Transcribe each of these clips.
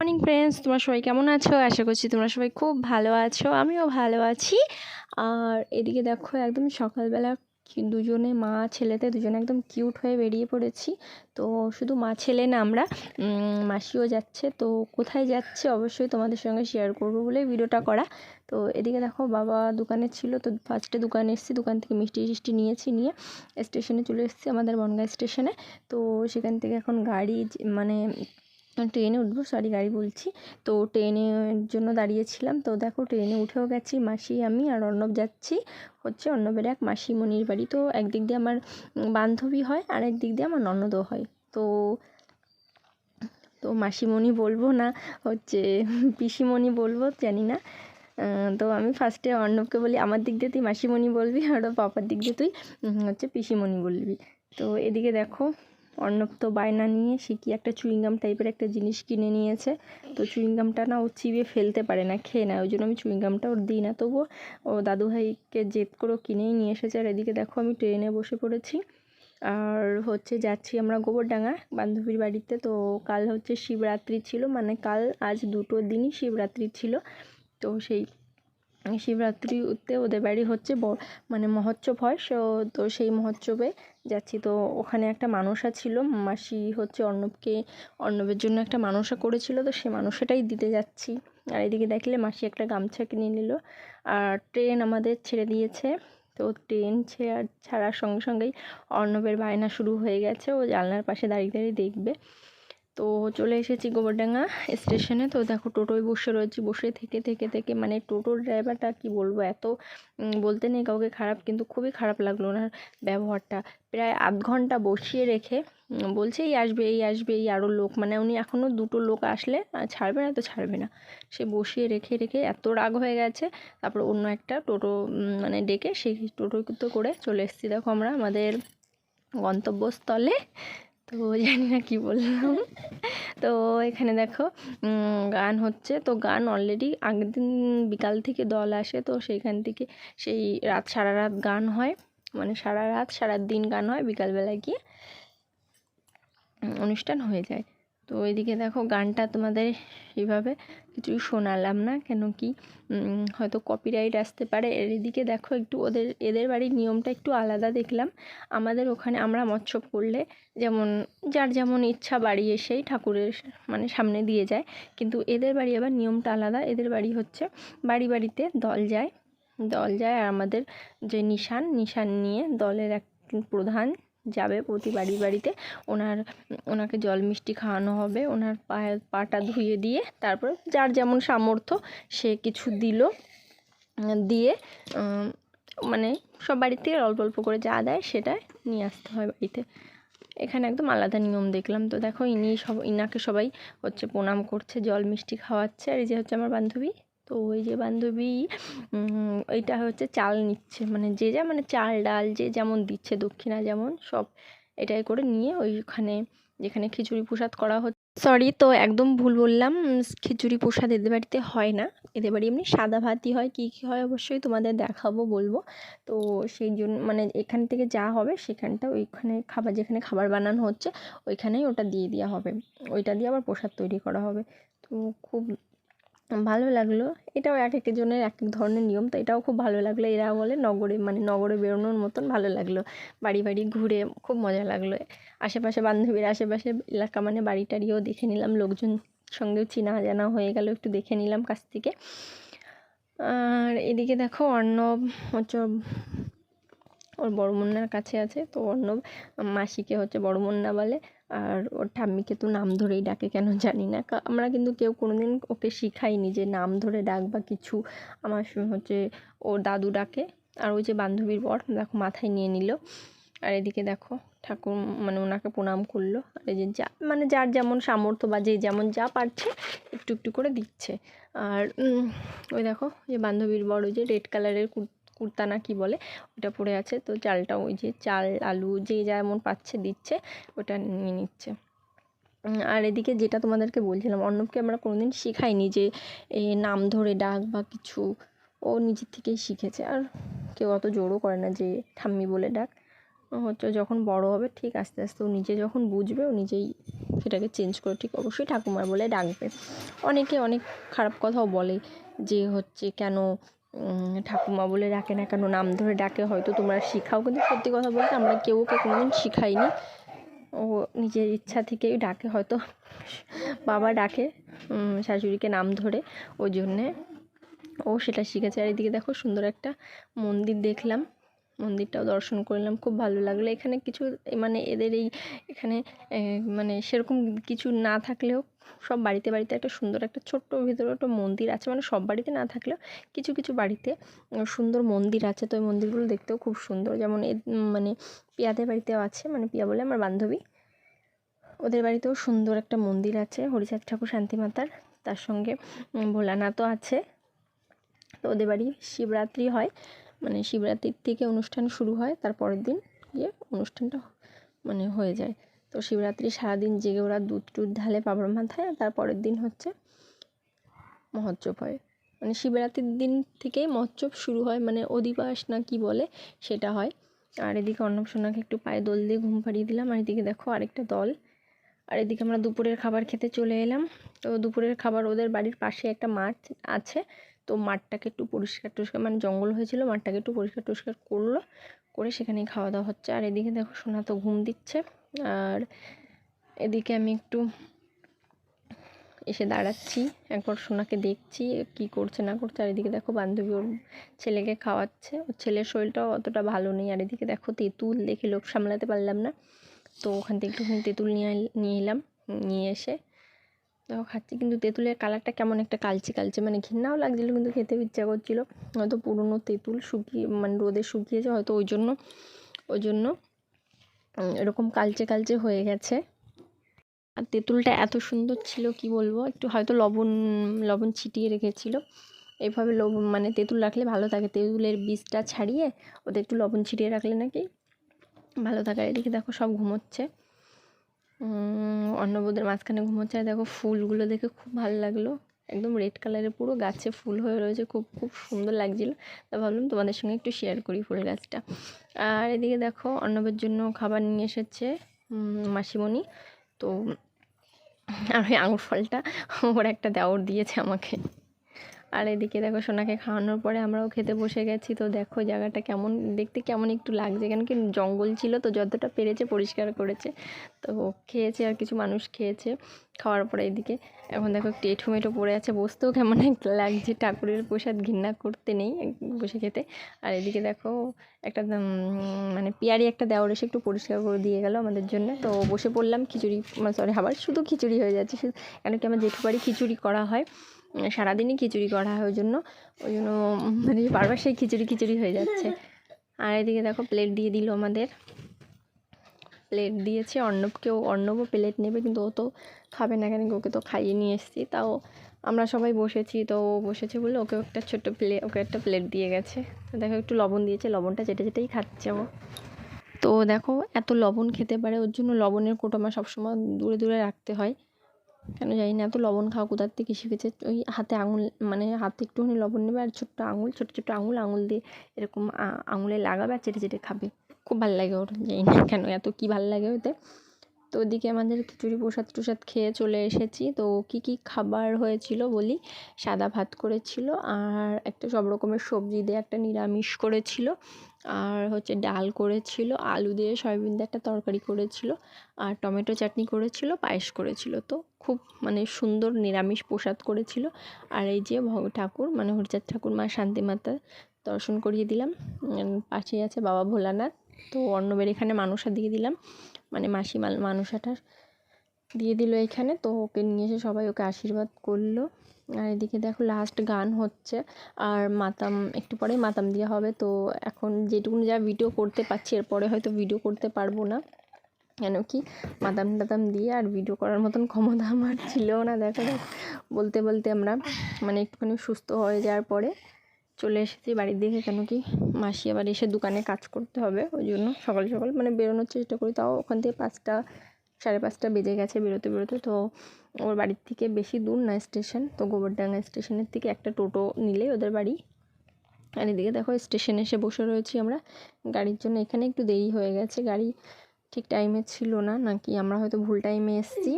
Morning friends তোমরা সবাই কেমন আছো? আশা করছি তোমরা সবাই খুব ভালো আছো, আমিও ভালো আছি। আর এদিকে দেখো, একদম সকালবেলা দুজনে, মা, ছেলেতে দুজনে একদম কিউট হয়ে বেরিয়ে পড়েছি। তো শুধু মা, ছেলে না আমরা মাসিও যাচ্ছে। তো কোথায় যাচ্ছে অবশ্যই তোমাদের সঙ্গে শেয়ার করব বলে ভিডিওটা করা। তো এদিকে দেখো, বাবা দোকানে ছিল, তো ফার্স্টে দোকানে এসেছি, দোকান থেকে মিষ্টি টিষ্টি নিয়েছি, নিয়ে স্টেশনে চলে এসেছি আমাদের বনগাঁ স্টেশনে তো সেখান থেকে এখন গাড়ি মানে ট্রেনে উঠবো সরি গাড়ি বলছি। তো ট্রেনের জন্য দাঁড়িয়েছিলাম। তো দেখো ট্রেনে উঠেও গেছি মাসি, আমি আর অর্ণব যাচ্ছি। হচ্ছে অর্ণবের এক মাসিমণির বাড়ি। তো একদিক দিয়ে আমার বান্ধবী হয় আর একদিক দিয়ে আমার ননদও হয়। তো তো মাসিমণি বলব না, হচ্ছে পিসিমণি বলব, জানি না। তো আমি ফার্স্টে অর্ণবকে বলি, আমার দিক দিয়ে তুই মাসিমণি বলবি, আর পাপার দিক দিয়ে তুই হচ্ছে পিসিমণি বলবি। তো এদিকে দেখো অর্ণব তো বায়না নিয়ে সে কি একটা চুইংগাম টাইপের একটা জিনিস কিনে নিয়েছে। তো চুইংগামটা না ও চিবিয়ে ফেলতে পারে না, খেয়ে নেয়, ওই জন্য আমি চুইংগামটা ওর দিই না। তবুও ও দাদুভাইকে জেদ করে কিনেই নিয়ে এসেছে। আর এদিকে দেখো আমি ট্রেনে বসে পড়েছি। আর হচ্ছে যাচ্ছি আমরা গোবরডাঙ্গা বান্ধবীর বাড়িতে। তো কাল হচ্ছে শিবরাত্রি ছিল মানে কাল আজ দুটো দিনই শিবরাত্রি ছিল। তো সেই শিবরাত্রিতে ওদের বাড়ি হচ্ছে মানে মহোৎসব হয়, সো, তো সেই মহোৎসবে যাচ্ছি। তো ওখানে একটা মানসা ছিল, মাসি হচ্ছে অর্ণবকে, অর্ণবের জন্য একটা মানসা করেছিল, তো সে মানসাটাই দিতে যাচ্ছি। আর এদিকে দেখলে মাসি একটা গামছা কিনে নিল, আর ট্রেন আমাদের ছেড়ে দিয়েছে। তো ট্রেন ছেড়ে ছাড়ার সঙ্গে সঙ্গেই অর্ণবের বায়না শুরু হয়ে গেছে, ও জানলার পাশে দাঁড়িয়ে দাঁড়িয়ে দেখবে। তো চলে এসেছি গোবরডাঙ্গা স্টেশনে। তো দেখো টোটোয় বসে রয়েছি, বসে থেকে থেকে থেকে মানে টোটোর ড্রাইভারটা কি বলব? এত বলতে নেই কাউকে খারাপ, কিন্তু খুবই খারাপ লাগল ওনার ব্যবহারটা। প্রায় আধ ঘণ্টা বসিয়ে রেখে বলছে এই আসবে এই আসবে, এই আরও লোক। মানে উনি এখনও দুটো লোক আসলে ছাড়বে না তো ছাড়বে না। সে বসিয়ে রেখে রেখে এত রাগ হয়ে গেছে, তারপর অন্য একটা টোটো মানে ডেকে সেই টোটোতে করে চলে এসেছি। দেখো আমরা আমাদের গন্তব্যস্থলে তো জানি না কি বললাম। তো এখানে দেখো গান হচ্ছে। তো গান অলরেডি আগের দিন বিকাল থেকে দল আসে, তো সেইখান থেকে সেই রাত, সারা রাত গান হয়। মানে সারা রাত, সারা দিন গান হয়, বিকালবেলায় গিয়ে অনুষ্ঠান হয়ে যায়। তো এদিকে দেখো গানটা তোমাদের এইভাবে কিছুই শোনালাম না, কেন কি হয়তো কপিরাইট আসতে পারে। এদিকে দেখো একটু ওদের, এদের বাড়ির নিয়মটা একটু আলাদা দেখলাম। আমাদের ওখানে আমরা মৎস্য করলে যেমন, যার যেমন ইচ্ছা বাড়ি এসেই ঠাকুরের মানে সামনে দিয়ে যায়। কিন্তু এদের বাড়ি আবার নিয়মটা আলাদা। এদের বাড়ি হচ্ছে বাড়ি বাড়িতে দল যায়। দল যায় আর আমাদের যে নিশান নিশান নিয়ে দলের এক প্রধান যাবে প্রতি বাড়ি বাড়িতে। ওনার, ওনাকে জল মিষ্টি খাওয়ানো হবে। ওনার পায়ে, পাটা ধুয়ে দিয়ে তারপর যার যেমন সামর্থ্য সে কিছু দিল, দিয়ে মানে সব বাড়িতে অল্প অল্প করে যা দেয় সেটা নিয়ে আসতে হয় বাড়িতে। এখানে একদম আলাদা নিয়ম দেখলাম। তো দেখো ইনি সব, ইনাকে সবাই হচ্ছে প্রণাম করছে, জল মিষ্টি খাওয়াচ্ছে। আর এই যে হচ্ছে আমার বান্ধবী। তো ওই যে বান্ধবী এইটা হচ্ছে চাল নিচ্ছে। মানে যে যা মানে চাল ডাল যে যেমন দিচ্ছে, দক্ষিণা যেমন, সব এটাই করে নিয়ে ওইখানে, যেখানে খিচুড়ি প্রসাদ করা হচ্ছে সরি তো একদম ভুল বললাম। খিচুড়ি প্রসাদ এদের বাড়িতে হয় না। এদের বাড়ি এমনি সাদা ভাতই হয়। কী কী হয় অবশ্যই তোমাদের দেখাবো, বলব। তো সেই জন্য মানে এখান থেকে যা হবে, সেখানটা ওইখানে খাবার, যেখানে খাবার বানানো হচ্ছে, ওইখানেই ওটা দিয়ে দেওয়া হবে। ওইটা দিয়ে আবার প্রসাদ তৈরি করা হবে। তো খুব ভালো লাগল। এটাও এক এক জনের এক এক ধরনের নিয়ম, তো এটাও খুব ভালো লাগল। এরা বলে নগরে মানে নগরে বেরোনোর মতন ভালো লাগল। বাড়ি বাড়ি ঘুরে খুব মজা লাগল। আশেপাশে বান্ধবীর আশেপাশে এলাকা মানে বাড়ি টাড়িও দেখে নিলাম, লোকজন সঙ্গেও চেনা জানা হয়ে গেল, একটু দেখে নিলাম কাছ থেকে। আর এদিকে দেখো অর্ণব, হচ্ছে ওর- বড় কাছে আছে, তো অর্ণব মাসিকে হচ্ছে বড় বলে। আর ওর ঠাম্মিকে তো নাম ধরেই ডাকে, কেন জানি না। আমরা কিন্তু কেউ কোনোদিন ওকে শিখাইনি যে নাম ধরে ডাক বা কিছু। আমার হচ্ছে ওর দাদু ডাকে, আর ওই যে বান্ধবীর বর, দেখো মাথায় নিয়ে নিল। আর এদিকে দেখো ঠাকুর মানে ওনাকে প্রণাম করল। আর এই যে যা মানে যার যেমন সামর্থ্য বা যে যেমন যা পারছে, একটু একটু করে দিচ্ছে। আর ওই দেখো যে বান্ধবীর বড় যে রেড কালারের কুর্তা না কি বলে, ওটা পরে আছে। তো চালটা ওই যে চাল, আলু, যে যেমন পাচ্ছে দিচ্ছে, ওটা নিয়ে নিচ্ছে। আর এদিকে যেটা তোমাদেরকে বলছিলাম, অর্ণবকে আমরা কোনোদিন শেখাইনি যে নাম ধরে ডাক বা কিছু। ও নিজের থেকেই শিখেছে। আর কেউ অত জোরও করে না যে, ঠাম্মি বলে ডাক। হচ্ছে যখন বড় হবে, ঠিক আস্তে আস্তে ও নিজে যখন বুঝবে, ও নিজেই সেটাকে চেঞ্জ করে ঠিক অবশ্যই ঠাকুমার বলে ডাকবে। অনেকে অনেক খারাপ কথাও বলে যে হচ্ছে কেন ঠাকুমা বলে ডাকে না কেন? নাম ধরে ডাকে, হয়তো তোমরা শিখাও। কিন্তু সত্যি কথা বলতে আমরা কেউ ওকে কোনোদিন শিখাইনি। ও নিজের ইচ্ছা থেকেই ডাকে, হয়তো বাবা ডাকে শাশুড়িকে নাম ধরে। ওই জন্যে ও সেটা শিখেছে। আর এদিকে দেখো সুন্দর একটা মন্দির দেখলাম। মন্দিরটাও দর্শন করলাম, খুব ভালো লাগল। এখানে কিছু মানে এদের এই, এখানে মানে সেরকম কিছু না থাকলেও সব বাড়িতে বাড়িতে একটা সুন্দর একটা ছোট্ট ভিতরে একটা মন্দির আছে। মানে সব বাড়িতে না থাকলেও কিছু কিছু বাড়িতে সুন্দর মন্দির আছে। তো ওই মন্দিরগুলো দেখতেও খুব সুন্দর। যেমন মানে পিয়াদের বাড়িতেও আছে মানে পিয়া বলে আমার বান্ধবী। ওদের বাড়িতেও সুন্দর একটা মন্দির আছে, হরিচাঁদ ঠাকুর শান্তিমাতার তার সঙ্গে ভোলানাথও আছে। তো ওদের বাড়ি শিবরাত্রি হয়। মানে শিবরাত্রির থেকে অনুষ্ঠান শুরু হয় তার পরের দিন গিয়ে অনুষ্ঠানটা মানে হয়ে যায়। তো শিবরাত্রি সারাদিন জেগে ওরা দুধ টুধ ঢালে বাবার মাথায় তার পরের দিন হচ্ছে মহোৎসব হয়। মানে শিবরাত্রির দিন থেকেই মহোৎসব শুরু হয় মানে অধিবাস না কি বলে সেটা হয়। আর এদিকে অন্নপূর্ণাকে একটু পায়ে দোল দিয়ে ঘুম পাড়িয়ে দিলাম, আর এদিকে দেখো আরেকটা দল। আর এদিকে আমরা দুপুরের খাবার খেতে চলে এলাম। তো দুপুরের খাবার ওদের বাড়ির পাশে একটা মাঠ আছে তো মাঠটাকে একটু পরিষ্কার টরিষ্কার মানে জঙ্গল হয়েছিল, মাঠটাকে একটু পরিষ্কার টরিষ্কার করল, করে সেখানেই খাওয়া দাওয়া হচ্ছে। আর এদিকে দেখো, সোনা তো ঘুম দিচ্ছে। আর এদিকে আমি একটু এসে দাঁড়াচ্ছি, একবার সোনাকে দেখছি কি করছে না করছে। আর এদিকে দেখো, বান্ধবী ওর ছেলেকে খাওয়াচ্ছে। ওর ছেলের শরীরটাও অতটা ভালো নেই। আর এদিকে দেখো, তেঁতুল দেখে লোক সামলাতে পারলাম না। তো ওখান থেকে একটুখানি তেঁতুল নিয়ে নিয়ে এলাম, নিয়ে এসে দেখো, খাচ্ছি, কিন্তু তেঁতুলের কালারটা কেমন একটা কালচে কালচে মানে ঘৃণাও লাগছিল, কিন্তু খেতে ইচ্ছা করছিল। হয়তো পুরনো তেঁতুল শুকিয়ে মানে রোদে শুকিয়েছে, হয়তো ওই জন্য ওই জন্য এরকম কালচে কালচে হয়ে গেছে। আর তেঁতুলটা এত সুন্দর ছিল, কি বলব, একটু হয়তো লবণ লবণ ছিটিয়ে রেখেছিল। এইভাবে লবণ মানে তেঁতুল রাখলে ভালো থাকে, তেঁতুলের বীজটা ছাড়িয়ে ওদের একটু লবণ ছিটিয়ে রাখলে নাকি ভালো থাকে। এদিকে দেখো সব ঘুমোচ্ছে। অন্নবোদের মাঝখানে ঘুমোচ্ছে দেখো ফুলগুলো দেখে খুব ভালো লাগল। একদম রেড কালারের পুরো গাছে ফুল হয়ে রয়েছে, খুব খুব সুন্দর লাগছিল। তা ভাবলাম তোমাদের সঙ্গে একটু শেয়ার করি ফুল গাছটা। আর এদিকে দেখো অন্নবের জন্য খাবার নিয়ে এসেছে মাসিমণি। তো আর ওই আঙুর ফলটা, ওর একটা দেওর দিয়েছে আমাকে। আর এদিকে দেখো সোনাকে খাওয়ানোর পরে আমরাও খেতে বসে গেছি। তো দেখো জায়গাটা কেমন, দেখতে কেমন একটু লাগছে। কেন কি জঙ্গল ছিল, তো যতটা পেরেছে পরিষ্কার করেছে। তো খেয়েছে আর কিছু মানুষ খেয়েছে খাওয়ার পরে এদিকে। এখন দেখো একটু এঁঠো মেঠো পড়ে আছে, বসতেও কেমন একটা লাগছে। ঠাকুরের প্রসাদ ঘৃণা করতে নেই বসে খেতে। আর এদিকে দেখো একটা মানে পিয়ারি একটা দেওয়ার এসে একটু পরিষ্কার করে দিয়ে গেল আমাদের জন্য। তো বসে পড়লাম খিচুড়ি সরি আবার শুধু খিচুড়ি হয়ে যাচ্ছে। কেন কি আমার জেঠু বাড়ি খিচুড়ি করা হয়। সারাদিনই খিচুড়ি করা হয় ওই জন্য ওই জন্য মানে বারবার সেই খিচুড়ি খিচুড়ি হয়ে যাচ্ছে। আর এদিকে দেখো প্লেট দিয়ে দিল আমাদের। প্লেট দিয়েছে অর্ণবকেও। অর্ণবও প্লেট নেবে, কিন্তু ও তো খাবে না কেন? ওকে তো খাইয়ে নিয়ে এসেছি। তাও আমরা সবাই বসেছি, তো ও বসেছে বলে ওকে একটা ছোট্ট প্লেট ওকে একটা প্লেট দিয়ে গেছে। দেখো একটু লবণ দিয়েছে, লবণটা চেটে চেটেই খাচ্ছে ও। তো দেখো এত লবণ খেতে পারে, ওর জন্য লবণের কোটোমা সবসময় দূরে দূরে রাখতে হয়। কেন জানি না, এত লবণ খাওয়া কোথার থেকে শিখেছে? ওই হাতে আঙুল মানে হাতে একটুখানি লবণ নেবে আর ছোট্ট আঙুল, ছোটো ছোটো আঙুল আঙুল দিয়ে এরকম আঙুলে লাগাবে আর চেটে চেটে খাবে। খুব ভালো লাগে ওর জানি না কেন, এত কী ভালো লাগে ওতে। তো ওদিকে আমাদের খিচুড়ি প্রসাদ টুসাদ খেয়ে চলে এসেছি। তো কী কী খাবার হয়েছিল বলি? সাদা ভাত করেছিল আর একটা সব রকমের সবজি দিয়ে একটা নিরামিষ করেছিল। আর হচ্ছে ডাল করেছিল, আলু দিয়ে সয়াবিন দিয়ে একটা তরকারি করেছিল, আর টমেটো চাটনি করেছিল, পায়েস করেছিল। তো খুব মানে সুন্দর নিরামিষ প্রসাদ করেছিল। আর এই যে ভগ ঠাকুর মানে হরিচাঁদ ঠাকুর মা শান্তিমাতা দর্শন করিয়ে দিলাম। পাশেই আছে বাবা ভোলানাথ। তো অন্নবের এখানে মানুষা দিয়ে দিলাম। মানে মাসি মাল মানুষাটা দিয়ে দিল এখানে। তো ওকে নিয়ে এসে সবাই ওকে আশীর্বাদ করল। আর এদিকে দেখো লাস্ট গান হচ্ছে। আর মাতাম, একটু পরেই মাতাম দেওয়া হবে। তো এখন যেটুকুনি যা ভিডিও করতে পারছি, এরপরে হয়তো ভিডিও করতে পারব না। কেন কি? মাতাম টাতাম দিয়ে আর ভিডিও করার মতন ক্ষমতা আমার ছিল না, দেখো বলতে বলতে আমরা মানে একটুখানি সুস্থ হয়ে যাওয়ার পরে চলে এসেছি বাড়ির দিকে। কেন কি? মাসি আবার এসে দোকানে কাজ করতে হবে, ওই জন্য সকাল সকাল মানে বেরোনোর চেষ্টা করি। তাও ওখান থেকে পাঁচটা সাড়ে পাঁচটা বেজে গেছে বেরোতে বেরোতে। তো ওর বাড়ির থেকে বেশি দূর না স্টেশন, তো গোবরডাঙ্গা স্টেশনের থেকে একটা টোটো নিলেই ওদের বাড়ি। আর এদিকে দেখো স্টেশনে এসে বসে রয়েছি আমরা। গাড়ির জন্য এখানে একটু দেরি হয়ে গেছে। গাড়ি ঠিক টাইমে ছিল না, নাকি আমরা হয়তো ভুল টাইমে এসেছি।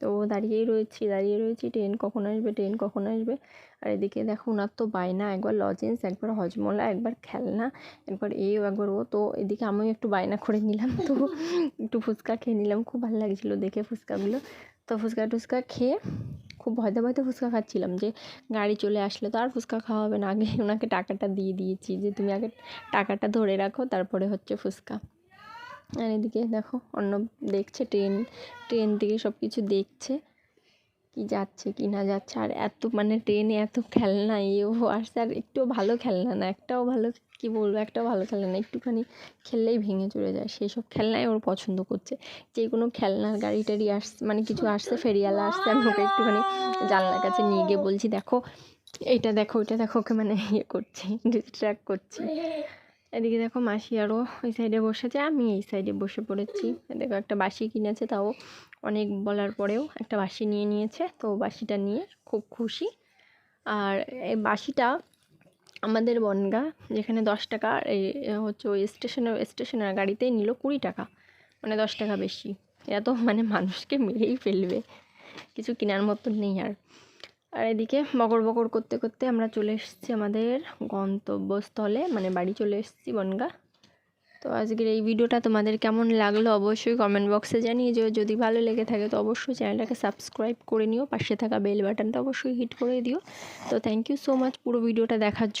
তো দাঁড়িয়েই রয়েছি, দাঁড়িয়ে রয়েছি ট্রেন কখন আসবে ট্রেন কখন আসবে। আর এদিকে দেখো ওনার তো বায়না, একবার লজেন্স একবার হজমলা, একবার খেলনা, একবার এও একবার ও। তো এদিকে আমিও একটু বায়না করে নিলাম, তো একটু ফুচকা খেয়ে নিলাম, খুব ভালো লাগছিল দেখে ফুচকাগুলো। তো ফুচকা টুচকা খেয়ে খুব ভয়তে ভয়তে ফুচকা খাচ্ছিলাম যে গাড়ি চলে আসলে তো আর ফুচকা খাওয়া হবে না। আগে ওনাকে টাকাটা দিয়ে দিয়েছি যে তুমি আগে টাকাটা ধরে রাখো, তারপরে হচ্ছে ফুচকা। আর এদিকে দেখো অন্য দেখছে, ট্রেন ট্রেন থেকে সব কিছু দেখছে, কি যাচ্ছে, কি না যাচ্ছে, আর এত মানে ট্রেনে এত খেলনা এও আসছে, আর একটুও ভালো খেলনা না, একটাও ভালো, কি বলব, একটাও ভালো খেলনা না, একটুখানি খেললেই ভেঙে চলে যায় সেই সব খেলনাই ওর পছন্দ করছে, যে কোনো খেলনার গাড়ি টাড়ি আসছে মানে কিছু আসছে, ফেরিওয়ালা আসছে, আমি ওকে একটুখানি জানলার কাছে নিয়ে গিয়ে বলছি, দেখো, এটা দেখো ওইটা দেখো, ওকে মানে ইয়ে করছি ডিস্ট্র্যাক্ট করছি এদিকে দেখো মাসি আরও ওই সাইডে বসেছে আমি এই সাইডে বসে পড়েছি। দেখো একটা বাসি কিনেছে তাও অনেক বলার পরেও একটা বাসি নিয়ে নিয়েছে তো বাসিটা নিয়ে খুব খুশি। আর এই বাসিটা আমাদের বনগা যেখানে দশ টাকা এই হচ্ছে ওই স্টেশনের স্টেশনের গাড়িতেই নিল কুড়ি টাকা মানে দশ টাকা বেশি। এরা তো মানে মানুষকে মেরেই ফেলবে কিছু কেনার মতন নেই আর। আর এদিকে বকর বকর করতে করতে আমরা চলে এসেছি আমাদের গন্তব্যস্থলে মানে বাড়ি চলে এসেছি বনগা। তো আজকের এই ভিডিওটা তোমাদের কেমন লাগল অবশ্যই কমেন্ট বক্সে জানিয়ে যে যদি ভালো লেগে থাকে তো অবশ্যই চ্যানেলটাকে সাবস্ক্রাইব করে নিও। পাশে থাকা বেল বাটনটা অবশ্যই হিট করে দিও। তো থ্যাংক ইউ সো মাচ পুরো ভিডিওটা দেখার